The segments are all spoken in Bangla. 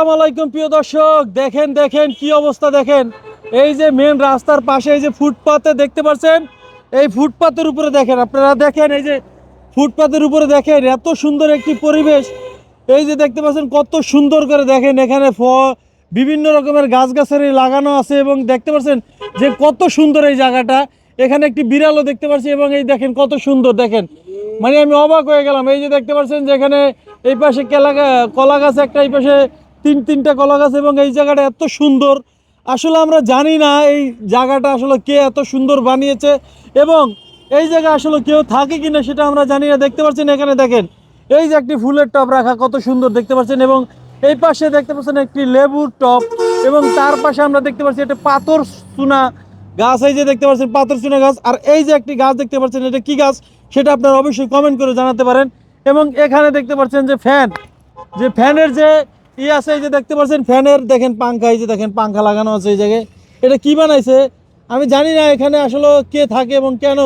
আসসালামু আলাইকুম প্রিয় দর্শক। দেখেন দেখেন, কি অবস্থা দেখেন। এই যে মেন রাস্তার পাশে এই যে ফুটপাতে দেখতে পাচ্ছেন, এই ফুটপাতের উপরে দেখেন, আপনারা দেখেন এই যে ফুটপাতের উপরে দেখেন, এত সুন্দর একটি পরিবেশ। এই যে দেখতে পাচ্ছেন, কত সুন্দর করে দেখেন, এখানে ফ, বিভিন্ন রকমের গাছগাছালি লাগানো আছে এবং দেখতে পাচ্ছেন যে কত সুন্দর এই জায়গাটা। এখানে একটি বিড়ালও দেখতে পাচ্ছি এবং এই দেখেন কত সুন্দর দেখেন। মানে আমি অবাক হয়ে গেলাম, এই যে দেখতে পাচ্ছেন যে এখানে এই পাশে কেলা, কলা গাছ, একটা এই পাশে তিন তিনটা কলা গাছ এবং এই জায়গাটা এত সুন্দর। আসলে আমরা জানি না এই জায়গাটা আসলে কে এত সুন্দর বানিয়েছে এবং এই জায়গায় আসলে কেউ থাকে কিনা সেটা আমরা জানি না। দেখতে পাচ্ছেন এখানে দেখেন, এই যে একটি ফুলের টব রাখা কত সুন্দর দেখতে পাচ্ছেন এবং এই পাশে দেখতে পাচ্ছেন একটি লেবুর টব এবং তার পাশে আমরা দেখতে পাচ্ছি একটা পাথর চুনা গাছ, এই যে দেখতে পাচ্ছেন পাথর চুনা গাছ। আর এই যে একটি গাছ দেখতে পাচ্ছেন, এটা কি গাছ সেটা আপনারা অবশ্যই কমেন্ট করে জানাতে পারেন এবং এখানে দেখতে পাচ্ছেন যে ফ্যান যে ফ্যানের যে ই আছে এই যে দেখতে পাচ্ছেন ফ্যানের, দেখেন পাংখা, এই যে দেখেন পাংখা লাগানো আছে এই জায়গায়। এটা কি বানাইছে? আমি জানি না এখানে আসলে কে থাকে এবং কেন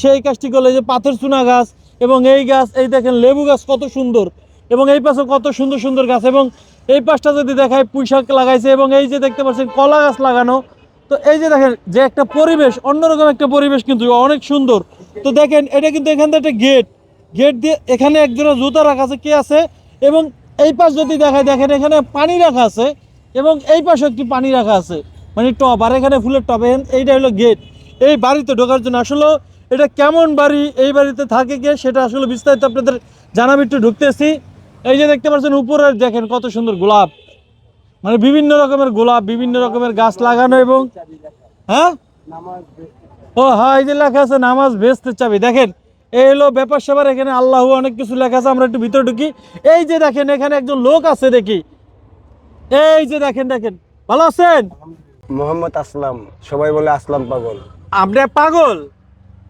সেই কাজটি করলে। যে পাথর চুনা গাছ এবং এই গাছ, এই দেখেন লেবু গাছ কত সুন্দর এবং এই পাশে কত সুন্দর সুন্দর গাছ এবং এই পাশটা যদি দেখায়, পুঁইশাক লাগাইছে এবং এই যে দেখতে পাচ্ছেন কলা গাছ লাগানো। তো এই যে দেখেন যে একটা পরিবেশ, অন্যরকম একটা পরিবেশ কিন্তু অনেক সুন্দর। তো দেখেন, এটা কিন্তু এখান থেকে একটা গেট গেট দিয়ে এখানে একজোড়া জুতা রাখা আছে। কে আছে? এবং এই পাশ যদি দেখায় দেখেন এখানে পানি রাখা আছে এবং এই পাশে একটি পানি রাখা আছে। মানে টব, আর এখানে ফুলের এখান- এইটা হলো গেট এই বাড়িতে ঢোকার জন্য আসলে এটা কেমন বাড়ি, এই বাড়িতে থাকে কে, সেটা আসলে বিস্তারিত আপনাদের জানাবি। একটু ঢুকতেছি। এই যে দেখতে পাচ্ছেন উপরে দেখেন কত সুন্দর গোলাপ। মানে বিভিন্ন রকমের গোলাপ, বিভিন্ন রকমের গাছ লাগানো এবং হ্যাঁ? ও হ্যাঁ এই যে লেখা আছে, নামাজ ভেস্তের চাবি। দেখেন এই হলো ব্যাপার স্যাপার এখানে আল্লাহ অনেক কিছু লেখা আছে আমরা একটু ভিতরে ঢুকি। এই যে দেখেন এখানে একজন লোক আছে দেখি। এই যে দেখেন দেখেন। ভালো আছেন? মোহাম্মদ আসলাম। সবাই বলে আসলাম পাগল। আপনি পাগল?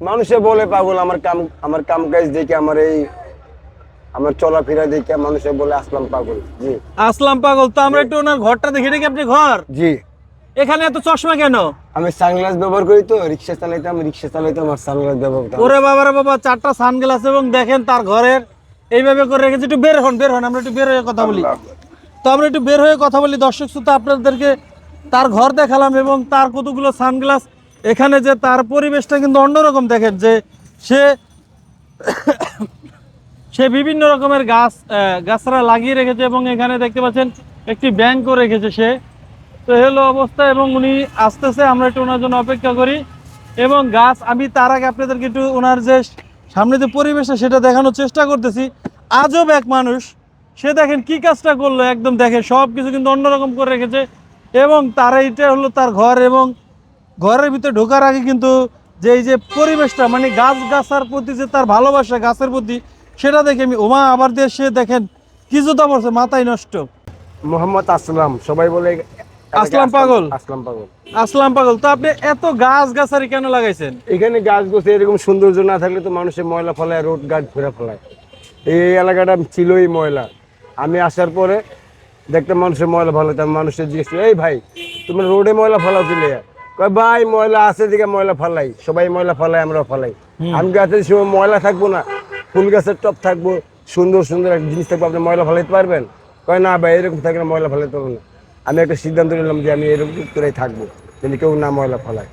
মানুষে বলে পাগল আমার কাম আমার কাম কাজ দেখে আমার এই আমার চলাফেরা দেখে মানুষে বলে আসলাম পাগল। জি। আসলাম পাগল তো আমরা একটু ওনার ঘরটা দেখি দেখি আপনি ঘর? জি। এখানে এত চশমা কেন? আমি সানগ্লাস ব্যবহার করি তো রিক্সা চালাইতাম রিক্সা চালাইতাম আর সানগ্লাস ব্যবহার করতাম। ওরে বাবারে বাবা চারটা সানগ্লাস এবং দেখেন তার ঘরের এইভাবে করে রেখেছে একটু বের হন বের হন আমরা একটু বের হয়ে কথা বলি। তো আমরা একটু বের হয়ে কথা বলি দর্শক শ্রোতা আপনাদেরকে তার ঘর দেখালাম এবং তার কতগুলো সানগ্লাস এখানে যে তার পরিবেশটা কিন্তু অন্যরকম দেখেন যে সে সে বিভিন্ন রকমের গাছ গাছরা লাগিয়ে রেখেছে এবং এখানে দেখতে পাচ্ছেন একটি ব্যাংকও রেখেছে সে। তো হলো অবস্থা এবং উনি আসতেছে, আমরা একটু ওনার জন্য অপেক্ষা করি। এবং গাছ, আমি তার আগে আপনাদেরকে একটু ওনার যে সামনে যে পরিবেশটা সেটা দেখানোর চেষ্টা করতেছি। আজব এক মানুষ, সে দেখেন কি কাজটা করল, একদম দেখে সব কিছু কিন্তু অন্যরকম করে রেখেছে। এবং তার এইটা হলো তার ঘর এবং ঘরের ভিতরে ঢোকার আগে কিন্তু যে এই যে পরিবেশটা মানে গাছ গাছার প্রতি যে তার ভালোবাসা, গাছের প্রতি, সেটা দেখে আমি ওমা, আবার দিয়ে সে দেখেন কিছু পড়ছে মাথায় নষ্ট। মোহাম্মদ আসলাম, সবাই বলে আসলাম পাগল? আসলাম পাগল। আসলাম পাগল। তো আপনি এত গাছ গাছারি কেন লাগাইছেন? এখানে গাছ গোছে এরকম সৌন্দর্য না থাকলে তো মানুষের ময়লা ফেলায় রোড গার্ড ঘুরে ফেলায়। এই এলাকাটা ছিলই ময়লা। আমি আসার পরে দেখতে মানুষের ময়লা ভালো আমি মানুষের জিজ্ঞেস এই ভাই তুমি রোডে ময়লা ফেলাও ফেলে কয় ভাই ময়লা আছে দিকে ময়লা ফেলাই। সবাই ময়লা ফেলাই আমরা ফেলাই। আমি গাছের সময় ময়লা থাকব না ফুল গাছের টপ থাকব সুন্দর সুন্দর একটা জিনিস থাকব আপনি ময়লা ফেলাইতে পারবেন? কয় না ভাই এরকম থাকলে ময়লা ফেলাইতে পারব না। আমি একটা সিদ্ধান্ত নিলাম যে আমি এরকম করেই থাকব যদি কেউ না ময়লা ফেলায়।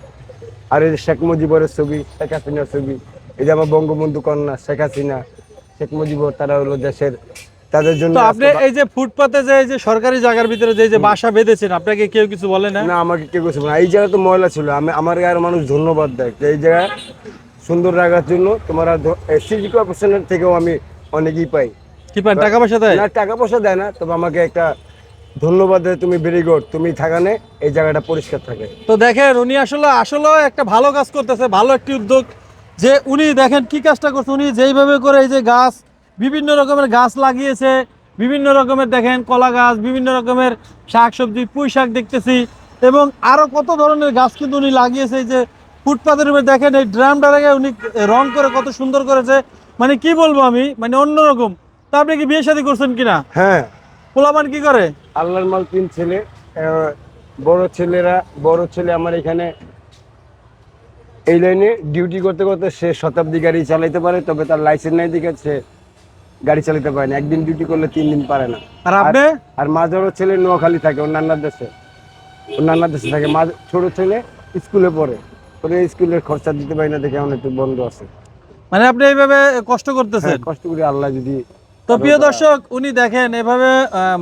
আর এই যে শেখ মুজিবরের ছবি শেখ হাসিনার ছবি এই যে আমার বঙ্গবন্ধু কন্যা শেখ হাসিনা শেখ মুজিবর তারা হলো দেশের তাদের জন্য আপনি এই যে ফুটপাতে যে এই যে সরকারি জায়গার ভিতরে যে যে বাসা বেঁধেছেন আপনাকে কেউ কিছু বলে না? না আমাকে কেউ কিছু বলে। এই জায়গায় তো ময়লা ছিল। আমি আমার গায়ের মানুষ ধন্যবাদ দেয়। এই জায়গায় সুন্দর রাখার জন্য তোমরা সিটি কর্পোরেশনের থেকেও আমি অনেকই পাই। কি পান? টাকা পয়সা দেয়? না টাকা পয়সা দেয় না তবে আমাকে একটা ধন্যবাদ তুমি ভেরি গুড তুমি থাকানে এই জায়গাটা পরিষ্কার থাকে। তো দেখেন উনি আসলে আসলে একটা ভালো কাজ করতেছে ভালো একটি উদ্যোগ। যে উনি দেখেন কি কাজটা করছে উনি যেইভাবে করে এই যে গাছ বিভিন্ন রকমের গাছ লাগিয়েছে বিভিন্ন রকমের দেখেন কলা গাছ বিভিন্ন রকমের শাক সবজি পুঁই শাক দেখতেছি এবং আরও কত ধরনের গাছ কিন্তু উনি লাগিয়েছে এই যে ফুটপাতের উপরে দেখেন এই ড্রামটাকে উনি রং করে কত সুন্দর করেছে। মানে কি বলব আমি? মানে অন্যরকম। তা আপনি কি বিয়ে শাদী করছেন কিনা? হ্যাঁ। পোলাপান কি করে? আল্লাহর মাল তিন ছেলে বড় ছেলেরা বড় ছেলে আমার এখানে এই লাইনে ডিউটি করতে করতে সে শতাব্দী গাড়ি চালাইতে পারে তবে তার লাইসেন্স নাই দিকে সে গাড়ি চালাতে পারে না। একদিন ডিউটি করলে তিন দিন পারে না। আর আপনি? আর মাঝারও ছেলে নোয়াখালী থাকে অন্যান্য দেশে। নান্নার দেশে থাকে। মাঝ ছোট ছেলে স্কুলে পড়ে। ওরে স্কুলের খরচা দিতে পারি না দেখে এখন একটু বন্ধ আছে। মানে আপনি এইভাবে কষ্ট করতেছেন? হ্যাঁ, কষ্ট করে আল্লাহ যদি তো প্রিয় দর্শক উনি দেখেন এভাবে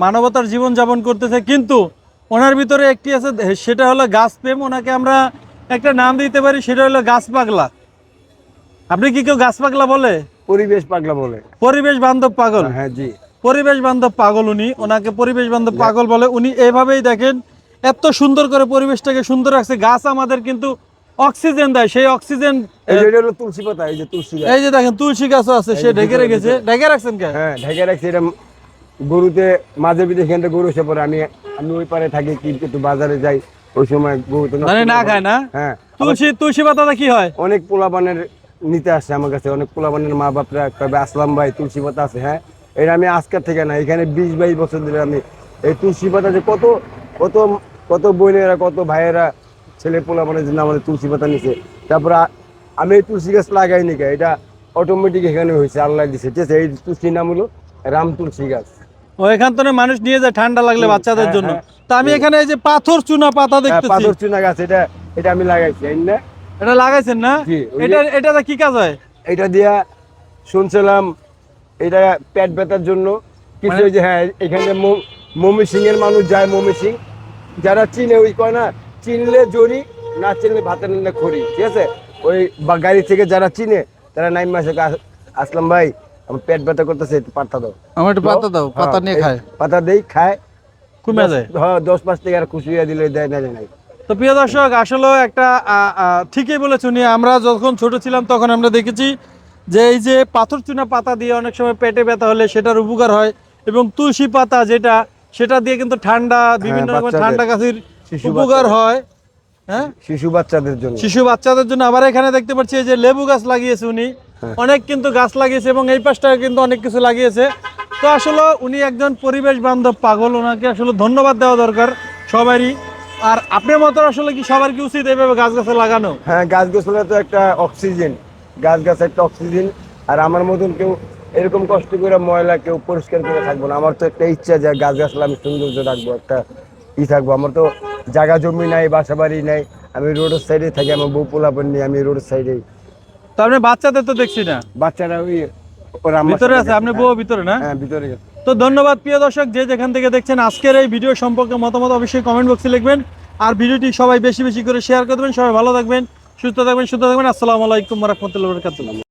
মানবতার জীবন যাপন করতেছে কিন্তু ওনার ভিতরে একটি আছে সেটা হলো গাছ প্রেম। ওনাকে আমরা একটা নাম দিতে পারি সেটা হলো গাছ পাগলা। আপনি কি কেউ গাছ পাগলা বলে? পরিবেশ পাগলা বলে। পরিবেশ বান্ধব পাগল। হ্যাঁ জি। পরিবেশ বান্ধব পাগল উনি। ওনাকে পরিবেশ বান্ধব পাগল বলে। উনি এভাবেই দেখেন এত সুন্দর করে পরিবেশটাকে সুন্দর রাখছে। গাছ আমাদের কিন্তু অক্সিজেন দেয় সেই অক্সিজেন এই যে হলো তুলসী পাতা এই যে তুলসী এই যে দেখেন তুলসী গাছও আছে সে ঢেকে রেখেছে। ঢেকে রাখছেন কে? হ্যাঁ ঢেকে রাখছি এটা গরুতে মাঝে বিধে এখান থেকে গরু এসে পরে আমি আমি ওই পারে থাকি কি একটু বাজারে যাই ওই সময় গরু তো মানে না খায় না? হ্যাঁ তুলসী তুলসী পাতাটা কি হয়? অনেক পোলাপানের নিতে আসে আমার কাছে অনেক পোলাপানের মা বাপরা কবে আসলাম ভাই তুলসী পাতা আছে। হ্যাঁ এটা আমি আজকের থেকে না এখানে বিশ বাইশ বছর ধরে আমি এই তুলসী পাতা যে কত কত কত বোনেরা কত ভাইয়েরা ছেলে পোলা মানে জন্য আমাদের তুলসী পাতা নিছে তারপরে আমি এই তুলসী গাছ লাগাইনি কে এটা অটোমেটিক এখানে হয়েছে আল্লাহ দিছে ঠিক আছে? এই তুলসীর নাম হলো রাম তুলসী গাছ। ও এখান থেকে মানুষ নিয়ে যায় ঠান্ডা লাগলে বাচ্চাদের হ্যাঁ, জন্য। হ্যাঁ। তো আমি এখানে এই যে পাথর চুনা পাতা হ্যাঁ, দেখতেছি। পাথর চুনা গাছ এটা এটা আমি লাগাইছি না? এটা লাগাইছেন না? যে- এটা কি কাজ হয়? এটা দিয়া শুনছিলাম এটা পেট ব্যথার জন্য। কিছু মানে- যে হ্যাঁ এখানে মমি সিং এর মানুষ যায় মমি সিং যারা চিনে ওই কয় না চিনলে জরি না চিনলে ভাতে নিলে খড়ি ঠিক আছে? ওই গাড়ি থেকে যারা চিনে তারা নাইম মাসে আসলাম ভাই আমার পেট ব্যথা করতেছে পাতা দাও। আমার একটু পাতা দাও পাতা হ্যাঁ, নিয়ে খায়। পাতা দেই খায়। কমে যায়। হ্যাঁ দশ পাঁচ থেকে আর খুশি হয়ে দিলে দেয় না নাই। তো প্রিয় দর্শক আসলে একটা ঠিকই বলেছ উনি আমরা যখন ছোট ছিলাম তখন আমরা দেখেছি যে এই যে পাথর চুনা পাতা দিয়ে অনেক সময় পেটে ব্যথা হলে সেটার উপকার হয় এবং তুলসী পাতা যেটা সেটা দিয়ে কিন্তু ঠান্ডা বিভিন্ন রকমের ঠান্ডা কাশির উপকার হয় হ্যাঁ? শিশু বাচ্চাদের জন্য। শিশু বাচ্চাদের জন্য আবার এখানে দেখতে পাচ্ছি যে লেবু গাছ লাগিয়েছে উনি। হ্যাঁ। অনেক কিন্তু গাছ লাগিয়েছে এবং এই পাশটা কিন্তু অনেক কিছু লাগিয়েছে। তো আসলে উনি একজন পরিবেশ বান্ধব পাগল ওনাকে আসলে ধন্যবাদ দেওয়া দরকার সবারই। আর আপনার মতো আসলে কি সবার কি উচিত এইভাবে গাছ গাছে লাগানো? হ্যাঁ গাছ গাছলা তো একটা অক্সিজেন গাছ গাছ একটা অক্সিজেন। আর আমার মতন কেউ এরকম কষ্ট করে ময়লা কেউ পরিষ্কার করে থাকব না। আমার তো একটা ইচ্ছা যে গাছ গাছলা আমি সৌন্দর্য রাখব একটা ই থাকব। আমার তো জায়গা জমি নাই বাসা বাড়ি নাই আমি রোডের সাইডে থাকি আমার বউ পোলাপন নিয়ে আমি রোডের সাইডে তো আপনি বাচ্চাদের তো দেখছি না? বাচ্চারা ওই ওরা আমার ভিতরে সাথে আছে আপনি বউ ভিতরে না? হ্যাঁ ভিতরে গেছে। তো ধন্যবাদ প্রিয় দর্শক যে যেখান থেকে দেখছেন আজকের এই ভিডিও সম্পর্কে মতামত অবশ্যই কমেন্ট বক্সে লিখবেন। আর ভিডিওটি সবাই বেশি বেশি করে শেয়ার করে দেবেন। সবাই ভালো থাকবেন সুস্থ থাকবেন সুস্থ থাকবেন। আসসালামু আলাইকুম রহমতুল্লাহ বরকাতুল্লাহ